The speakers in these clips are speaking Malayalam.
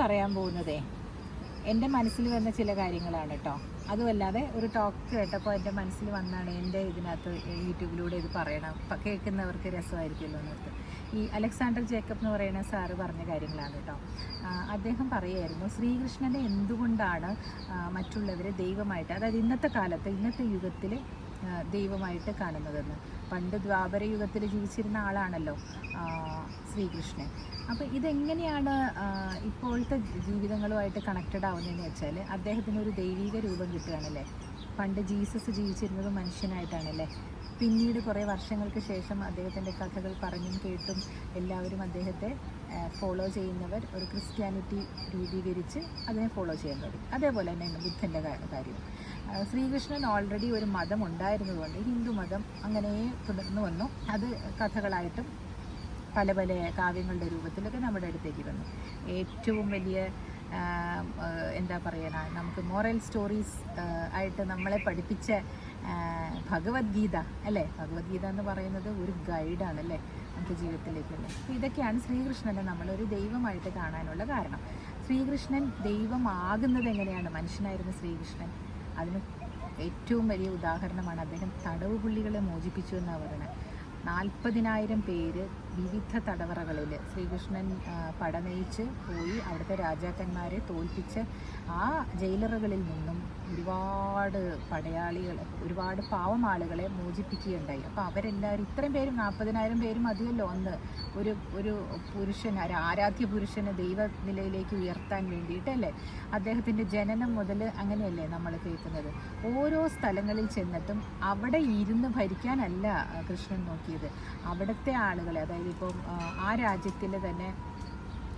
പറയാൻ പോകുന്നതേ എന്റെ മനസ്സിൽ വന്ന ചില കാര്യങ്ങളാണ് കേട്ടോ അതുമല്ലാതെ ഒരു ടോക്ക് കേട്ടപ്പോൾ എന്റെ മനസ്സിൽ വന്നാണ് എന്റെ ഇതിനകത്ത് യൂട്യൂബിലൂടെ ഇത് പറയണം. കേൾക്കുന്നവർക്ക് രസമായിരിക്കുമല്ലോ എന്നോർത്ത്. ഈ അലക്സാണ്ടർ ജേക്കബ് എന്ന് പറയുന്ന സാറ് പറഞ്ഞ കാര്യങ്ങളാണ് കേട്ടോ അദ്ദേഹം പറയുമായിരുന്നു ശ്രീകൃഷ്ണനെ എന്തുകൊണ്ടാണ് മറ്റുള്ളവരെ ദൈവമായിട്ട് അതായത് ഇന്നത്തെ കാലത്ത് ഇന്നത്തെ യുഗത്തിൽ ദൈവമായിട്ട് കാണുന്നതെന്ന്. പണ്ട് ദ്വാപര യുഗത്തിൽ ജീവിച്ചിരുന്ന ആളാണല്ലോ ശ്രീകൃഷ്ണൻ. അപ്പോൾ ഇതെങ്ങനെയാണ് ഇപ്പോഴത്തെ ജീവിതങ്ങളുമായിട്ട് കണക്റ്റഡ് ആവുന്നതെന്ന് വെച്ചാൽ അദ്ദേഹത്തിന് ഒരു ദൈവിക രൂപം കിട്ടുകയാണല്ലേ? പണ്ട് ജീസസ് ജീവിച്ചിരുന്നത് മനുഷ്യനായിട്ടാണല്ലേ? പിന്നീട് കുറേ വർഷങ്ങൾക്ക് ശേഷം അദ്ദേഹത്തിന്റെ കഥകൾ പറഞ്ഞും കേട്ടും എല്ലാവരും അദ്ദേഹത്തെ ഫോളോ ചെയ്യുന്നവർ ഒരു ക്രിസ്ത്യാനിറ്റി രൂപീകരിച്ച് അതിനെ ഫോളോ ചെയ്യാൻ തുടങ്ങി. അതേപോലെ തന്നെയാണ് ബുദ്ധന്റെ കാര്യം. ശ്രീകൃഷ്ണൻ ഓൾറെഡി ഒരു മതം ഉണ്ടായിരുന്നതുകൊണ്ട് ഹിന്ദു മതം അങ്ങനെ തുടർന്നു വന്നു. അത് കഥകളായിട്ടും പല പല കാവ്യങ്ങളുടെ രൂപത്തിലൊക്കെ നമ്മുടെ അടുത്തേക്ക് വന്നു. ഏറ്റവും വലിയ എന്താ പറയണ നമുക്ക് മോറൽ സ്റ്റോറീസ് ആയിട്ട് നമ്മളെ പഠിപ്പിച്ച ഭഗവത്ഗീത അല്ലേ? ഭഗവത്ഗീത എന്ന് പറയുന്നത് ഒരു ഗൈഡാണ് അല്ലേ നമുക്ക് ജീവിതത്തിലേക്കുള്ള അപ്പോൾ ഇതൊക്കെയാണ് ശ്രീകൃഷ്ണനെ നമ്മളൊരു ദൈവമായിട്ട് കാണാനുള്ള കാരണം. ശ്രീകൃഷ്ണൻ ദൈവമാകുന്നത് എങ്ങനെയാണ്? മനുഷ്യനായിരുന്ന ശ്രീകൃഷ്ണൻ. അതിന് ഏറ്റവും വലിയ ഉദാഹരണമാണ് അദ്ദേഹം തടവ് പുള്ളികളെ മോചിപ്പിച്ചു എന്നാണ് പറയുന്നത്. നാൽപ്പതിനായിരം പേര് വിവിധ തടവറകളിൽ ശ്രീകൃഷ്ണൻ പടനയിച്ച് പോയി അവിടുത്തെ രാജാക്കന്മാരെ തോൽപ്പിച്ച് ആ ജയിലറുകളിൽ നിന്നും ഒരുപാട് പടയാളികൾ ഒരുപാട് പാവം ആളുകളെ മോചിപ്പിക്കുകയുണ്ടായി. അപ്പോൾ അവരെല്ലാവരും ഇത്രയും പേരും നാൽപ്പതിനായിരം പേരും അധികമല്ലോ ഒന്ന് ഒരു ഒരു പുരുഷൻ ഒരു ആരാധ്യ പുരുഷനെ ദൈവ നിലയിലേക്ക് ഉയർത്താൻ വേണ്ടിയിട്ടല്ലേ അദ്ദേഹത്തിന്റെ ജനനം മുതൽ അങ്ങനെയല്ലേ നമ്മൾ കേൾക്കുന്നത്? ഓരോ സ്ഥലങ്ങളിൽ ചെന്നിട്ടും അവിടെ ഇരുന്ന് ഭരിക്കാനല്ല കൃഷ്ണൻ നോക്കിയത്. അവിടുത്തെ ആളുകളെ അതായത് ഇപ്പം ആ, രാജ്യത്തിന്റെ തന്നെ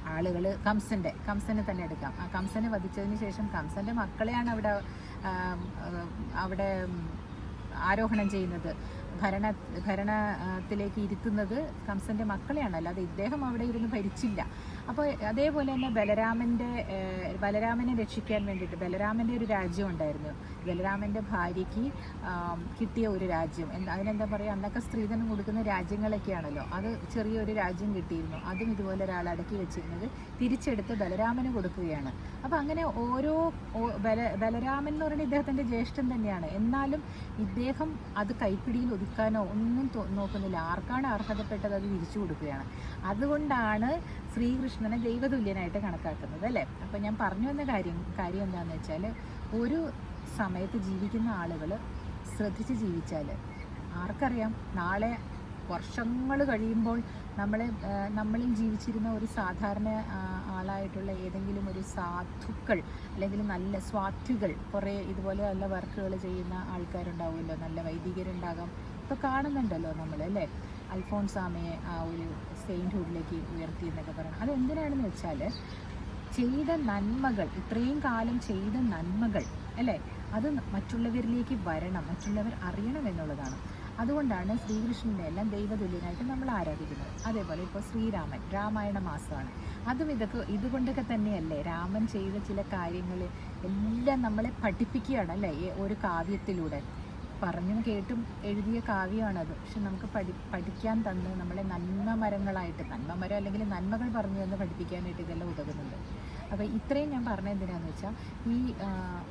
ആളുകൾ കംസന്റെ കംസനെ തന്നെ എടുക്കാം. ആ കംസനെ വധിച്ചതിന് ശേഷം കംസന്റെ മക്കളെയാണ് അവിടെ അവിടെ ആരോഹണം ചെയ്യുന്നത്. ഭരണ ഭരണത്തിലേക്ക് ഇരുത്തുന്നത് കംസന്റെ മക്കളെയാണ്. അല്ലാതെ ഇദ്ദേഹം അവിടെ ഇരുന്ന് ഭരിച്ചില്ല. അപ്പോൾ അതേപോലെ തന്നെ ബലരാമന്റെ ബലരാമനെ രക്ഷിക്കാൻ വേണ്ടിയിട്ട് ബലരാമന്റെ ഒരു രാജ്യം ഉണ്ടായിരുന്നു. ബലരാമന്റെ ഭാര്യയ്ക്ക് കിട്ടിയ ഒരു രാജ്യം. അതിനെന്താ പറയുക അന്നൊക്കെ സ്ത്രീധനം കൊടുക്കുന്ന രാജ്യങ്ങളൊക്കെയാണല്ലോ. അത് ചെറിയൊരു രാജ്യം കിട്ടിയിരുന്നു. അതും ഇതുപോലെ ഒരാൾ അടക്കി വെച്ചിരുന്നത് തിരിച്ചെടുത്ത് ബലരാമന് കൊടുക്കുകയാണ്. അപ്പോൾ അങ്ങനെ ഓരോ ബല ബലരാമൻ എന്ന് പറയുന്നത് ഇദ്ദേഹത്തിന്റെ ജ്യേഷ്ഠൻ തന്നെയാണ്. എന്നാലും ഇദ്ദേഹം അത് കൈപ്പിടിയിൽ ഒതുക്കാനോ ഒന്നും നോക്കുന്നില്ല. ആർക്കാണ് അർഹതപ്പെട്ടത് അത് തിരിച്ചു കൊടുക്കുകയാണ്. അതുകൊണ്ടാണ് ശ്രീകൃഷ്ണനെ ദൈവതുല്യനായിട്ട് കണക്കാക്കുന്നത് അല്ലേ? അപ്പോൾ ഞാൻ പറഞ്ഞു വന്ന കാര്യം കാര്യം എന്താണെന്ന് വെച്ചാൽ ഒരു സമയത്ത് ജീവിക്കുന്ന ആളുകൾ ശ്രദ്ധിച്ച് ജീവിച്ചാൽ ആർക്കറിയാം നാളെ വർഷങ്ങൾ കഴിയുമ്പോൾ നമ്മളെ നമ്മളിൽ ജീവിച്ചിരുന്ന ഒരു സാധാരണ ആളായിട്ടുള്ള ഏതെങ്കിലും ഒരു സാധുക്കൾ അല്ലെങ്കിൽ നല്ല സ്വാത്വികൾ കുറേ ഇതുപോലെ നല്ല വർക്കുകൾ ചെയ്യുന്ന ആൾക്കാരുണ്ടാവുമല്ലോ. നല്ല വൈദികരുണ്ടാകാം. ഇപ്പോൾ കാണുന്നുണ്ടല്ലോ നമ്മൾ അല്ലേ? അൽഫോൺസാമയെ ആ ഒരു സെയിന്റ്ഹുഡിലേക്ക് ഉയർത്തി എന്നൊക്കെ പറയുന്നത് അതെന്തിനാണെന്ന് വെച്ചാൽ ചെയ്ത നന്മകൾ ഇത്രയും കാലം ചെയ്ത നന്മകൾ അല്ലേ? അത് മറ്റുള്ളവരിലേക്ക് വരണം മറ്റുള്ളവർ അറിയണം എന്നുള്ളതാണ്. അതുകൊണ്ടാണ് ശ്രീകൃഷ്ണനെ എല്ലാം ദൈവതുല്യനായിട്ട് നമ്മൾ ആരാധിക്കുന്നത്. അതേപോലെ ഇപ്പോൾ ശ്രീരാമൻ രാമായണ മാസമാണ്. അതും ഇതൊക്കെ ഇതുകൊണ്ടൊക്കെ തന്നെയല്ലേ രാമൻ ചെയ്ത ചില കാര്യങ്ങൾ എല്ലാം നമ്മളെ പഠിപ്പിക്കുകയാണ് അല്ലേ? ഒരു കാവ്യത്തിലൂടെ. പറഞ്ഞും കേട്ടും എഴുതിയ കാവ്യമാണത്. പക്ഷെ നമുക്ക് പഠി പഠിക്കാൻ തന്ന് നമ്മളെ നന്മ മരങ്ങളായിട്ട് നന്മ മരം അല്ലെങ്കിൽ നന്മകൾ പറഞ്ഞു തന്ന് പഠിപ്പിക്കാനായിട്ട് ഇതെല്ലാം ഉതകുന്നുണ്ട്. അപ്പോൾ ഇത്രയും ഞാൻ പറഞ്ഞ എന്തിനാന്ന് വെച്ചാൽ ഈ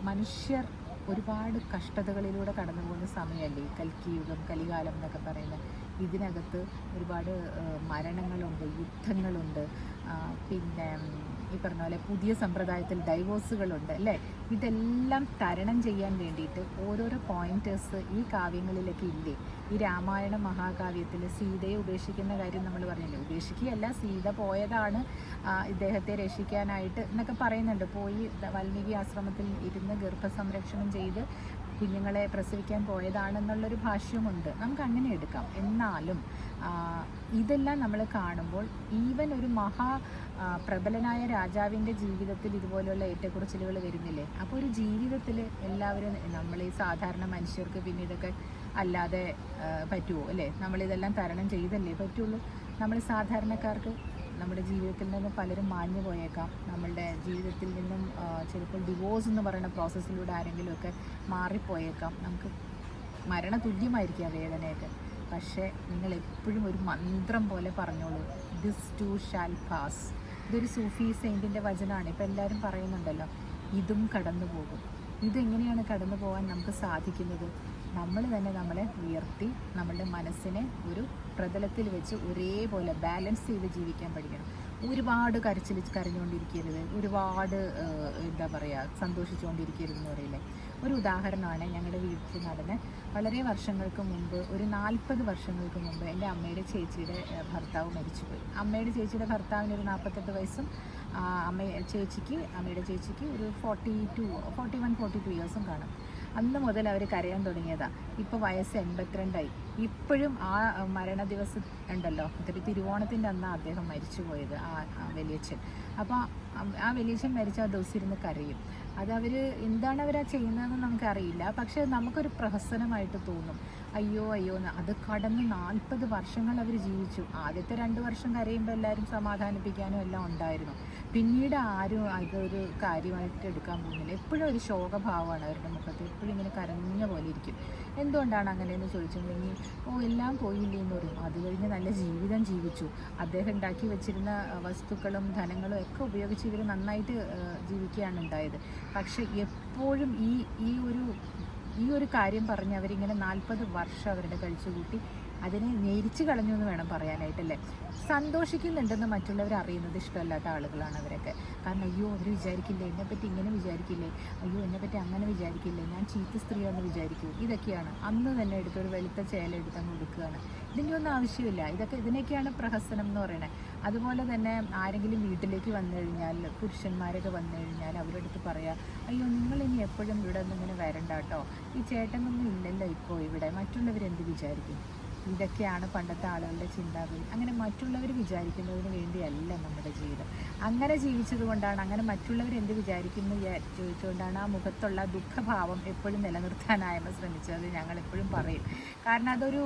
മനുഷ്യർ ഒരുപാട് കഷ്ടതകളിലൂടെ കടന്നു പോകുന്ന സമയമല്ലേ? കൽക്കിയുഗം കലികാലം എന്നൊക്കെ പറയുന്നത് ഇതിനകത്ത് ഒരുപാട് മരണങ്ങളുണ്ട് യുദ്ധങ്ങളുണ്ട്. പിന്നെ ഈ പറഞ്ഞ പോലെ പുതിയ സമ്പ്രദായത്തിൽ ഡൈവോഴ്സുകളുണ്ട് അല്ലേ? ഇതെല്ലാം തരണം ചെയ്യാൻ വേണ്ടിയിട്ട് ഓരോരോ പോയിന്റേഴ്സ് ഈ കാവ്യങ്ങളിലൊക്കെ ഇല്ലേ? ഈ രാമായണ മഹാകാവ്യത്തിൽ സീതയെ ഉപേക്ഷിക്കുന്ന കാര്യം നമ്മൾ പറഞ്ഞില്ലേ? ഉപേക്ഷിക്കുകയല്ല സീത പോയതാണ് ഇദ്ദേഹത്തെ രക്ഷിക്കാനായിട്ട് എന്നൊക്കെ പറയുന്നുണ്ട്. പോയി വാൽമീകി ആശ്രമത്തിൽ ഇരുന്ന് ഗർഭസംരക്ഷണം ചെയ്ത് കുഞ്ഞുങ്ങളെ പ്രസവിക്കാൻ പോയതാണെന്നുള്ളൊരു ഭാഷ്യമുണ്ട് നമുക്ക് അങ്ങനെ എടുക്കാം. എന്നാലും ഇതെല്ലാം നമ്മൾ കാണുമ്പോൾ ഈവൻ ഒരു മഹാ പ്രബലനായ രാജാവിന്റെ ജീവിതത്തിൽ ഇതുപോലെയുള്ള ഏറ്റക്കുറച്ചിലുകൾ വരുന്നില്ലേ? അപ്പോൾ ഒരു ജീവിതത്തിൽ എല്ലാവരും നമ്മൾ ഈ സാധാരണ മനുഷ്യർക്ക് പിന്നെ ഇതൊക്കെ അല്ലാതെ പറ്റുമോ? അല്ലേ? നമ്മളിതെല്ലാം തരണം ചെയ്തല്ലേ പറ്റുള്ളൂ? നമ്മൾ സാധാരണക്കാർക്ക് നമ്മുടെ ജീവിതത്തിൽ നിന്ന് പലരും മാഞ്ഞു പോയേക്കാം. നമ്മളുടെ ജീവിതത്തിൽ നിന്നും ചിലപ്പോൾ ഡിവോഴ്സ് എന്ന് പറയുന്ന പ്രോസസ്സിലൂടെ ആരെങ്കിലുമൊക്കെ മാറിപ്പോയേക്കാം. നമുക്ക് മരണതുല്യമായിരിക്കും ആ വേദനയൊക്കെ. പക്ഷേ നിങ്ങൾ എപ്പോഴും ഒരു മന്ത്രം പോലെ പറഞ്ഞോളൂ. ദിസ് ടു ഷാൽ പാസ് ഇതൊരു സൂഫി സെയിന്റിന്റെ വചനമാണ്. ഇപ്പോൾ എല്ലാവരും പറയുന്നുണ്ടല്ലോ ഇതും കടന്നു പോകും ഇതെങ്ങനെയാണ് കടന്നു പോകാൻ നമുക്ക് സാധിക്കുന്നത്? നമ്മൾ തന്നെ നമ്മളെ ഉയർത്തി നമ്മളുടെ മനസ്സിനെ ഒരു പ്രതലത്തിൽ വെച്ച് ഒരേപോലെ ബാലൻസ് ചെയ്ത് ജീവിക്കാൻ പഠിക്കണം. ഒരുപാട് കരച്ചിൽ കരഞ്ഞുകൊണ്ടിരിക്കരുത്. ഒരുപാട് എന്താ പറയുക സന്തോഷിച്ചുകൊണ്ടിരിക്കരുത് എന്ന് പറയില്ലേ? ഒരു ഉദാഹരണമാണ് ഞങ്ങളുടെ വീട്ടിൽ നടന്ന് വളരെ വർഷങ്ങൾക്ക് മുമ്പ് ഒരു നാൽപ്പത് വർഷങ്ങൾക്ക് മുമ്പ് എന്റെ അമ്മയുടെ ചേച്ചിയുടെ ഭർത്താവ് മരിച്ചുപോയി. അമ്മയുടെ ചേച്ചിയുടെ ഭർത്താവിന് ഒരു നാൽപ്പത്തെട്ട് വയസ്സും അമ്മ ചേച്ചിക്ക് അമ്മയുടെ ചേച്ചിക്ക് ഒരു forty two forty one forty two ഇയേഴ്സും കാണും. അന്ന് മുതൽ അവർ കരയാൻ തുടങ്ങിയതാണ് ഇപ്പോൾ വയസ്സ് എൺപത്തിരണ്ടായി. ഇപ്പോഴും ആ മരണ ദിവസം ഉണ്ടല്ലോ. തിരു തിരുവോണത്തിന്റെ അന്നാണ് അദ്ദേഹം മരിച്ചു പോയത് ആ വലിയച്ഛൻ. അപ്പോൾ ആ വലിയച്ഛൻ മരിച്ച ആ ദിവസം ഇരുന്ന് കരയും. അത് അവർ എന്താണ് അവരാ ചെയ്യുന്നതെന്ന് നമുക്കറിയില്ല. പക്ഷേ നമുക്കൊരു പ്രഹസനമായിട്ട് തോന്നും. അയ്യോ അയ്യോ എന്ന് അത് കടന്ന് നാൽപ്പത് വർഷങ്ങൾ അവർ ജീവിച്ചു. ആദ്യത്തെ രണ്ട് വർഷം കരയുമ്പോൾ എല്ലാവരും സമാധാനിപ്പിക്കാനും എല്ലാം ഉണ്ടായിരുന്നു. പിന്നീട് ആരും അതൊരു കാര്യമായിട്ട് എടുക്കാൻ പോകുന്നില്ല. എപ്പോഴും ഒരു ശോകഭാവമാണ് അവരുടെ മുഖത്ത്. എപ്പോഴും ഇങ്ങനെ കരഞ്ഞ പോലെ ഇരിക്കും. എന്തുകൊണ്ടാണ് അങ്ങനെ എന്ന് ചോദിച്ചിട്ടുണ്ടെങ്കിൽ ഓ എല്ലാം പോയില്ലേ എന്ന് പറയും. അത് കഴിഞ്ഞ് നല്ല ജീവിതം ജീവിച്ചു. അദ്ദേഹം ഉണ്ടാക്കി വെച്ചിരുന്ന വസ്തുക്കളും ധനങ്ങളും ഒക്കെ ഉപയോഗിച്ച് ഇവർ നന്നായിട്ട് ജീവിക്കുകയാണ് ഉണ്ടായത്. പക്ഷെ എപ്പോഴും ഈ ഈ ഒരു ഈ ഒരു കാര്യം പറഞ്ഞ് അവരിങ്ങനെ നാൽപ്പത് വർഷം അവരുടെ കഴിച്ചുകൂട്ടി അതിനെ ഞെരിച്ച് കളഞ്ഞു എന്ന് വേണം പറയാനായിട്ടല്ലേ? സന്തോഷിക്കുന്നുണ്ടെന്ന് മറ്റുള്ളവർ അറിയുന്നത് ഇഷ്ടമല്ലാത്ത ആളുകളാണ് അവരൊക്കെ. കാരണം അയ്യോ അവർ വിചാരിക്കില്ലേ? എന്നെപ്പറ്റി ഇങ്ങനെ വിചാരിക്കില്ലേ? അയ്യോ എന്നെപ്പറ്റി അങ്ങനെ വിചാരിക്കില്ലേ? ഞാൻ ചീത്ത സ്ത്രീയാണെന്ന് വിചാരിക്കൂ. ഇതൊക്കെയാണ് അന്ന് തന്നെ എടുത്തൊരു വെളുത്ത ചേല എടുത്തങ്ങ് കൊടുക്കുകയാണ് ഇതിന്റെ ഒന്നും ആവശ്യമില്ല. ഇതൊക്കെ ഇതിനൊക്കെയാണ് പ്രഹസനം എന്ന് പറയുന്നത് അതുപോലെ തന്നെ ആരെങ്കിലും വീട്ടിലേക്ക് വന്നു കഴിഞ്ഞാൽ പുരുഷന്മാരൊക്കെ വന്നു കഴിഞ്ഞാൽ അവരുടെ അടുത്ത് പറയാം അയ്യോ നിങ്ങൾ ഇനി എപ്പോഴും ഇവിടെ ഒന്നും ഇങ്ങനെ വരണ്ട കേട്ടോ. ഈ ചേട്ടനൊന്നും ഇല്ലല്ലോ ഇപ്പോൾ ഇവിടെ. മറ്റുള്ളവരെന്ത് വിചാരിക്കും? ഇതൊക്കെയാണ് പണ്ടത്തെ ആളുകളുടെ ചിന്താഗതി. അങ്ങനെ മറ്റുള്ളവർ വിചാരിക്കുന്നതിന് വേണ്ടിയല്ല നമ്മുടെ ജീവിതം. അങ്ങനെ ജീവിച്ചത് കൊണ്ടാണ് അങ്ങനെ മറ്റുള്ളവർ എന്ത് വിചാരിക്കുന്നു ചോദിച്ചുകൊണ്ടാണ് ആ മുഖത്തുള്ള ദുഃഖഭാവം എപ്പോഴും നിലനിർത്താനായ്മ ശ്രമിച്ചത് ഞങ്ങൾ എപ്പോഴും പറയും. കാരണം അതൊരു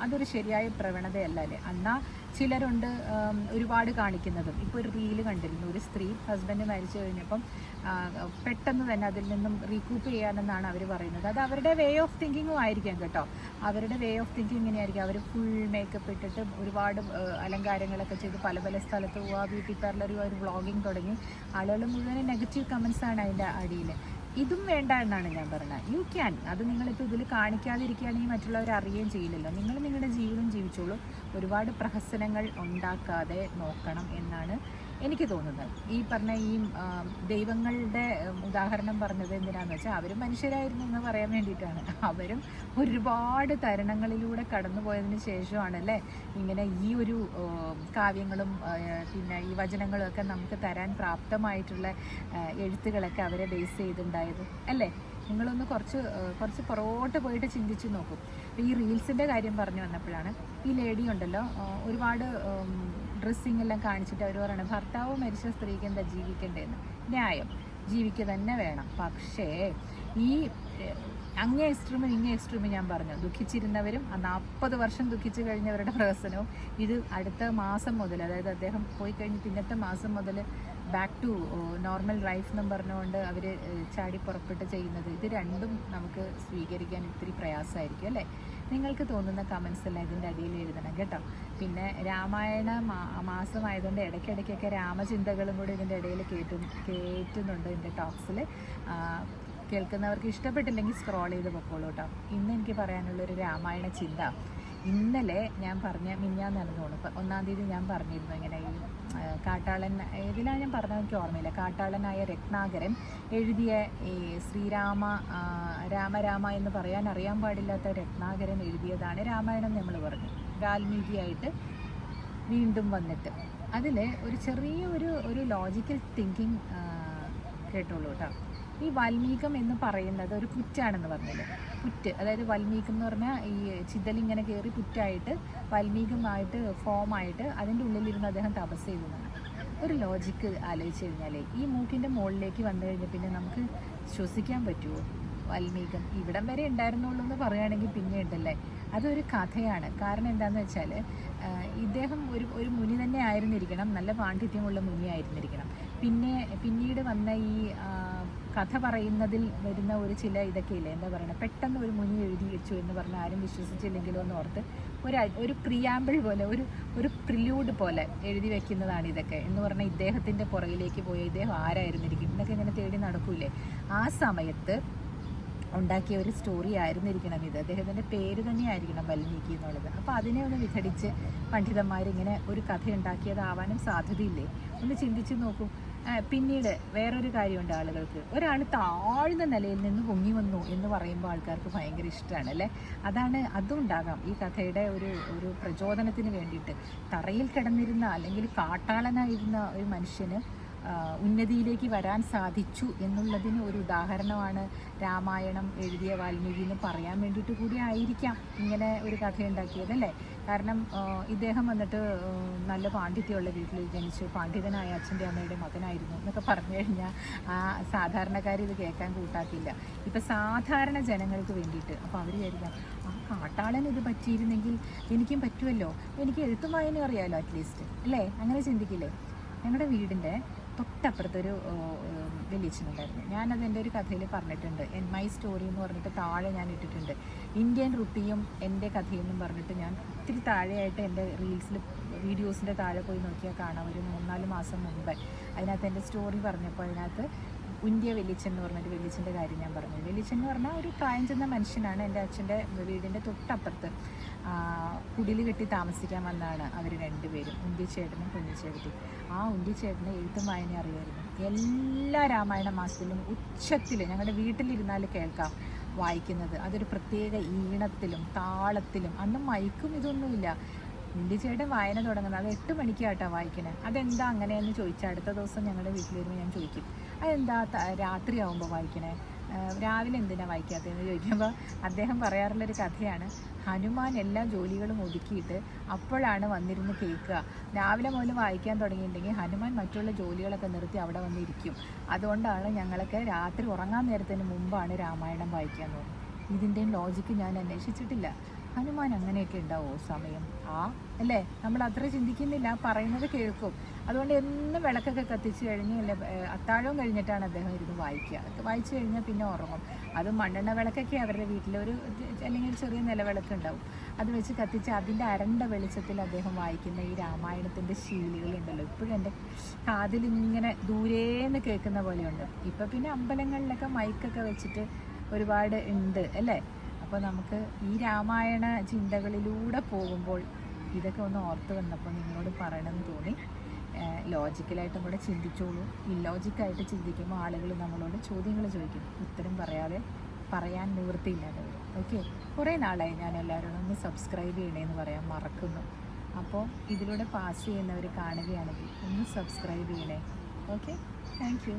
അതൊരു ശരിയായ പ്രവണതയല്ല അല്ലേ? എന്നാൽ ചിലരുണ്ട് ഒരുപാട് കാണിക്കുന്നതും. ഇപ്പോൾ ഒരു റീൽ കണ്ടിരുന്നു ഒരു സ്ത്രീ ഹസ്ബൻഡ് മരിച്ചു കഴിഞ്ഞപ്പം പെട്ടെന്ന് തന്നെ അതിൽ നിന്നും റീകൂപ്പ് ചെയ്യാനെന്നാണ് അവർ പറയുന്നത്. അത് അവരുടെ വേ ഓഫ് തിങ്കിങ്ങും ആയിരിക്കാം കേട്ടോ. അവരുടെ വേ ഓഫ് തിങ്കിങ് ഇങ്ങനെയായിരിക്കും. അവർ ഫുൾ മേക്കപ്പ് ഇട്ടിട്ട് ഒരുപാട് അലങ്കാരങ്ങളൊക്കെ ചെയ്ത് പല പല സ്ഥലത്ത് പോവുക ബ്യൂട്ടി പാർലർ ഒരു വ്ളോഗിങ് തുടങ്ങി. ആളുകൾ മുഴുവൻ നെഗറ്റീവ് കമൻസാണ് അതിന്റെ അടിയിൽ ഇതും വേണ്ട എന്നാണ് ഞാൻ പറഞ്ഞത്. യു ക്യാൻ അത് നിങ്ങളിപ്പോൾ ഇതിൽ കാണിക്കാതിരിക്കുകയാണെങ്കിൽ മറ്റുള്ളവർ അറിയുകയും ചെയ്യില്ലല്ലോ. നിങ്ങൾ നിങ്ങളുടെ ജീവിതം ജീവിച്ചോളൂ. ഒരുപാട് പ്രഹസനങ്ങൾ ഉണ്ടാക്കാതെ നോക്കണം എന്നാണ് എനിക്ക് തോന്നുന്നത്. ഈ പറഞ്ഞ ഈ ദൈവങ്ങളുടെ ഉദാഹരണം പറഞ്ഞത് എന്തിനാന്ന് വെച്ചാൽ അവരും മനുഷ്യരായിരുന്നു എന്ന് പറയാൻ വേണ്ടിയിട്ടാണ്. അവരും ഒരുപാട് തരുണങ്ങളിലൂടെ കടന്നുപോയതിന് ശേഷമാണല്ലേ ഇങ്ങനെ ഈ ഒരു കാവ്യങ്ങളും പിന്നെ ഈ വചനങ്ങളും ഒക്കെ നമുക്ക് തരാൻ പ്രാപ്തമായിട്ടുള്ള എഴുത്തുകളൊക്കെ അവരെ ബേസ് ചെയ്തുണ്ടായത് അല്ലേ? നിങ്ങളൊന്ന് കുറച്ച് കുറച്ച് പുറകോട്ട് പോയിട്ട് ചിന്തിച്ചു നോക്കും. ഈ റീൽസിന്റെ കാര്യം പറഞ്ഞു വന്നപ്പോഴാണ് ഈ ലേഡി ഉണ്ടല്ലോ ഒരുപാട് ഡ്രസ്സിങ് എല്ലാം കാണിച്ചിട്ട് അവർ പറയണം ഭർത്താവ് മരിച്ച സ്ത്രീക്ക് എന്താ ജീവിക്കേണ്ടതെന്ന് ന്യായം ജീവിക്കുക തന്നെ വേണം. പക്ഷേ ഈ അങ്ങേ എക്സ്ട്രീമും ഇങ്ങേ എക്സ്ട്രീമും ഞാൻ പറഞ്ഞു ദുഃഖിച്ചിരുന്നവരും നാൽപ്പത് വർഷം ദുഃഖിച്ചു കഴിഞ്ഞവരുടെ പ്രവസനവും ഇത് അടുത്ത മാസം മുതൽ അതായത് അദ്ദേഹം പോയി കഴിഞ്ഞ് പിന്നത്തെ മാസം മുതൽ ബാക്ക് ടു നോർമൽ ലൈഫ് എന്നും പറഞ്ഞുകൊണ്ട് അവർ ചാടി പുറപ്പെട്ട് ചെയ്യുന്നത്. ഇത് രണ്ടും നമുക്ക് സ്വീകരിക്കാൻ ഇത്തിരി പ്രയാസമായിരിക്കും അല്ലേ? നിങ്ങൾക്ക് തോന്നുന്ന കമൻസ് എല്ലാം ഇതിന്റെ അടിയിൽ എഴുതണം കേട്ടോ. പിന്നെ രാമായണ മാസമായതുകൊണ്ട് ഇടയ്ക്കിടയ്ക്കൊക്കെ രാമചിന്തകളും കൂടി ഇതിന്റെ ഇടയിൽ കേട്ടു കേട്ടുന്നുണ്ട് ഇതിന്റെ ടോക്സിൽ കേൾക്കുന്നവർക്ക് ഇഷ്ടപ്പെട്ടില്ലെങ്കിൽ സ്ക്രോൾ ചെയ്ത് പൊക്കോളൂ കേട്ടോ. ഇന്ന് എനിക്ക് പറയാനുള്ളൊരു രാമായണ ചിന്ത. ഇന്നലെ ഞാൻ പറഞ്ഞ മിഞ്ഞാന്ന് തോന്നുന്നത് ഒന്നാം തീയതി ഞാൻ പറഞ്ഞിരുന്നു ഇങ്ങനെ കാട്ടാളൻ ഏതിലാണ് ഞാൻ പറഞ്ഞത് എനിക്ക് ഓർമ്മയില്ല. കാട്ടാളനായ രത്നാകരൻ എഴുതിയ ഈ ശ്രീരാമ രാമരാമ എന്ന് പറയാൻ അറിയാൻ പാടില്ലാത്ത രത്നാകരൻ എഴുതിയതാണ് രാമായണം നമ്മൾ പറഞ്ഞു. വാൽമീകിയായിട്ട് വീണ്ടും വന്നിട്ട്. അതിൽ ഒരു ചെറിയ ഒരു ഒരു ലോജിക്കൽ തിങ്കിങ് കേട്ടോളൂ കേട്ടോ. ഈ വാൽമീകം എന്ന് പറയുന്നത് ഒരു കുറ്റാണെന്ന് പറഞ്ഞില്ലേ? പുറ്റ് അതായത് വൽമീകം എന്ന് പറഞ്ഞാൽ ഈ ചിതലിങ്ങനെ കയറി പുറ്റായിട്ട് വൽമീകമായിട്ട് ഫോമായിട്ട് അതിന്റെ ഉള്ളിലിരുന്ന് അദ്ദേഹം തപസ് ചെയ്തതാണ്. ഒരു ലോജിക്ക് ആലോചിച്ച് കഴിഞ്ഞാൽ ഈ മൂക്കിന്റെ മുകളിലേക്ക് വന്നു കഴിഞ്ഞാൽ പിന്നെ നമുക്ക് ശ്വസിക്കാൻ പറ്റുമോ വാൽമീകം ഇവിടം വരെ ഉണ്ടായിരുന്നുള്ളൂ എന്ന് പറയുകയാണെങ്കിൽ പിന്നെ ഉണ്ടല്ലേ അതൊരു കഥയാണ്. കാരണം എന്താണെന്ന് വെച്ചാൽ ഇദ്ദേഹം ഒരു ഒരു മുനി തന്നെ ആയിരുന്നിരിക്കണം. നല്ല പാണ്ഡിത്യമുള്ള മുനി ആയിരുന്നിരിക്കണം പിന്നെ പിന്നീട് വന്ന ഈ കഥ പറയുന്നതിൽ വരുന്ന ഒരു ചില ഇതൊക്കെ ഇല്ലേ എന്താ പറയുക പെട്ടെന്ന് ഒരു മുനി എഴുതി വെച്ചു എന്ന് പറഞ്ഞാൽ ആരും വിശ്വസിച്ചില്ലെങ്കിലോ എന്ന് ഓർത്ത് ഒരു ഒരു പ്രിയാമ്പിൾ പോലെ ഒരു ഒരു പ്രിലൂഡ് പോലെ എഴുതി വെക്കുന്നതാണ് ഇതൊക്കെ. എന്ന് പറഞ്ഞാൽ ഇദ്ദേഹത്തിന്റെ പുറകിലേക്ക് പോയ ഇദ്ദേഹം ആരായിരുന്നിരിക്കും? ഇതൊക്കെ ഇങ്ങനെ തേടി നടക്കൂലേ ആ സമയത്ത് ഉണ്ടാക്കിയ ഒരു സ്റ്റോറി ആയിരുന്നിരിക്കണം ഇത്. അദ്ദേഹത്തിന്റെ പേര് തന്നെ ആയിരിക്കണം വൽമീകി എന്നുള്ളത്. അപ്പോൾ അതിനെ ഒന്ന് വിഘടിച്ച് പണ്ഡിതന്മാരിങ്ങനെ ഒരു കഥ ഉണ്ടാക്കിയതാവാനും സാധ്യതയില്ലേ? ഒന്ന് ചിന്തിച്ച് നോക്കൂ. പിന്നീട് വേറൊരു കാര്യമുണ്ട് ആളുകൾക്ക്. ഒരാൾ താഴ്ന്ന നിലയിൽ നിന്ന് പൊങ്ങി വന്നു എന്ന് പറയുമ്പോൾ ആൾക്കാർക്ക് ഭയങ്കര ഇഷ്ടമാണ് അല്ലേ? അതാണ് അതും ഉണ്ടാകാം ഈ കഥയുടെ ഒരു ഒരു പ്രചോദനത്തിന് വേണ്ടിയിട്ട്. തറയിൽ കിടന്നിരുന്ന അല്ലെങ്കിൽ കാട്ടാളനായിരുന്ന ഒരു മനുഷ്യന് ഉന്നതിയിലേക്ക് വരാൻ സാധിച്ചു എന്നുള്ളതിന് ഒരു ഉദാഹരണമാണ് രാമായണം എഴുതിയ വാൽമീകി എന്ന് പറയാൻ വേണ്ടിയിട്ട് കൂടി ആയിരിക്കാം ഇങ്ങനെ ഒരു കഥയുണ്ടാക്കിയത് അല്ലേ? കാരണം ഇദ്ദേഹം വന്നിട്ട് നല്ല പാണ്ഡിത്യമുള്ള വീട്ടിൽ ജനിച്ചു പാണ്ഡിതനായ അച്ഛന്റെ അമ്മയുടെ മകനായിരുന്നു എന്നൊക്കെ പറഞ്ഞു കഴിഞ്ഞാൽ ആ സാധാരണക്കാർ ഇത് കേൾക്കാൻ കൂട്ടാക്കില്ല. ഇപ്പം സാധാരണ ജനങ്ങൾക്ക് വേണ്ടിയിട്ട് അപ്പോൾ അവർ വിചാരിക്കാം ആ കാട്ടാളൻ ഇത് പറ്റിയിരുന്നെങ്കിൽ എനിക്കും പറ്റുമല്ലോ. എനിക്ക് എഴുത്തും വായനയും അറിയാമല്ലോ അറ്റ്ലീസ്റ്റ് അല്ലേ? അങ്ങനെ ചിന്തിക്കില്ലേ? ഞങ്ങളുടെ വീടിന്റെ തൊട്ടപ്പുറത്തൊരു വലിയച്ഛനുണ്ടായിരുന്നു ഞാനത് എന്റെ ഒരു കഥയിൽ പറഞ്ഞിട്ടുണ്ട്. എൻ മൈ സ്റ്റോറി എന്ന് പറഞ്ഞിട്ട് താഴെ ഞാൻ ഇട്ടിട്ടുണ്ട്. ഇന്ത്യൻ റുപ്പിയും എന്റെ കഥയെന്നും പറഞ്ഞിട്ട് ഞാൻ ഒത്തിരി താഴെയായിട്ട് എന്റെ റീൽസിൽ വീഡിയോസിന്റെ താഴെ പോയി നോക്കിയാൽ കാണാം. ഒരു മൂന്നാൽ മാസം മുമ്പ്. അതിനകത്ത് എന്റെ സ്റ്റോറി പറഞ്ഞപ്പോൾ അതിനകത്ത് ഉന്ത്യ വെല്ലിച്ചൻ എന്ന് പറഞ്ഞൊരു വെല്ലിച്ചന്റെ കാര്യം ഞാൻ പറഞ്ഞു. വെല്ലിച്ചൻ എന്ന് പറഞ്ഞാൽ ഒരു പ്രായം ചെന്ന മനുഷ്യനാണ്. എന്റെ അച്ഛന്റെ വീടിന്റെ തൊട്ടപ്പുറത്ത് കുടിൽ കെട്ടി താമസിക്കാൻ വന്നതാണ് അവർ രണ്ടുപേരും ഉന്തിച്ചേട്ടനും കുഞ്ഞിച്ചേട്ടത്തി ആ ഉന്തിച്ചേട്ടന് എഴുത്തും വായന അറിയായിരുന്നു. എല്ലാ രാമായണ മാസത്തിലും ഉച്ചത്തിൽ ഞങ്ങളുടെ വീട്ടിലിരുന്നാൽ കേൾക്കാം വായിക്കുന്നത്. അതൊരു പ്രത്യേക ഈണത്തിലും താളത്തിലും അന്ന് മയക്കും ഇതൊന്നുമില്ല. ഉണ്ണിച്ചേട്ടൻ വായന തുടങ്ങുന്നത് അത് എട്ട് മണിക്കാട്ടോ വായിക്കണേ അതെന്താ അങ്ങനെയെന്ന് ചോദിച്ചാൽ അടുത്ത ദിവസം ഞങ്ങളുടെ വീട്ടിൽ വരുമ്പോൾ ഞാൻ ചോദിക്കും. അതെന്താ രാത്രി രാത്രിയാവുമ്പോൾ വായിക്കണേ? രാവിലെ എന്തിനാ വായിക്കാത്തതെന്ന് ചോദിക്കുമ്പോൾ അദ്ദേഹം പറയാറുള്ളൊരു കഥയാണ്. ഹനുമാൻ എല്ലാ ജോലികളും ഒതുക്കിയിട്ട് അപ്പോഴാണ് വന്നിരുന്ന് കേൾക്കുക. രാവിലെ മുതൽ വായിക്കാൻ തുടങ്ങിയിട്ടുണ്ടെങ്കിൽ ഹനുമാൻ മറ്റുള്ള ജോലികളൊക്കെ നിർത്തി അവിടെ വന്നിരിക്കും അതുകൊണ്ടാണ് ഞങ്ങളൊക്കെ രാത്രി ഉറങ്ങാൻ നേരത്തിന് മുമ്പാണ് രാമായണം വായിക്കാൻ തോന്നുന്നത് ഇതിന്റെയും ലോജിക്ക് ഞാൻ അന്വേഷിച്ചിട്ടില്ല. ഹനുമാൻ അങ്ങനെയൊക്കെ ഉണ്ടാവോ സമയം? ആ അല്ലേ? നമ്മൾ അത്ര ചിന്തിക്കുന്നില്ല പറയുന്നത് കേൾക്കും. അതുകൊണ്ട് എന്നും വിളക്കൊക്കെ കത്തിച്ച് കഴിഞ്ഞ് അല്ലെ അത്താഴവും കഴിഞ്ഞിട്ടാണ് അദ്ദേഹം ഇരുന്ന് വായിക്കുക. അതൊക്കെ വായിച്ചു കഴിഞ്ഞാൽ പിന്നെ ഉറങ്ങും. അത് മണ്ണെണ്ണ വിളക്കൊക്കെ അവരുടെ വീട്ടിലൊരു അല്ലെങ്കിൽ ചെറിയ നിലവിളക്ക് ഉണ്ടാവും. അത് വെച്ച് കത്തിച്ച് അതിന്റെ അരണ്ട വെളിച്ചത്തിൽ അദ്ദേഹം വായിക്കുന്ന ഈ രാമായണത്തിന്റെ ശീലുകളുണ്ടല്ലോ ഇപ്പോഴും എന്റെ കാതിൽ ഇങ്ങനെ ദൂരേന്ന് കേൾക്കുന്ന പോലെയുണ്ട്. ഇപ്പം പിന്നെ അമ്പലങ്ങളിലൊക്കെ മൈക്കൊക്കെ വെച്ചിട്ട് ഒരുപാട് ഉണ്ട് അല്ലേ? അപ്പോൾ നമുക്ക് ഈ രാമായണ ചിന്തകളിലൂടെ പോകുമ്പോൾ ഇതൊക്കെ ഒന്ന് ഓർത്ത് വന്നപ്പോൾ നിങ്ങളോട് പറയണമെന്ന് തോന്നി. ലോജിക്കലായിട്ടും കൂടെ ചിന്തിച്ചോളൂ. ഇല്ലോജിക്കായിട്ട് ചിന്തിക്കുമ്പോൾ ആളുകൾ നമ്മളോട് ചോദ്യങ്ങൾ ചോദിക്കും. ഉത്തരം പറയാതെ പറയാൻ നിവൃത്തിയില്ലാതെ വരും. ഓക്കെ കുറേ നാളായി ഞാൻ എല്ലാവരോടും ഒന്ന് സബ്സ്ക്രൈബ് ചെയ്യണേന്ന് പറയാൻ മറക്കുന്നു. അപ്പോൾ ഇതിലൂടെ പാസ് ചെയ്യുന്നവർ കാണുകയാണെങ്കിൽ ഒന്ന് സബ്സ്ക്രൈബ് ചെയ്യണേ. Okay thank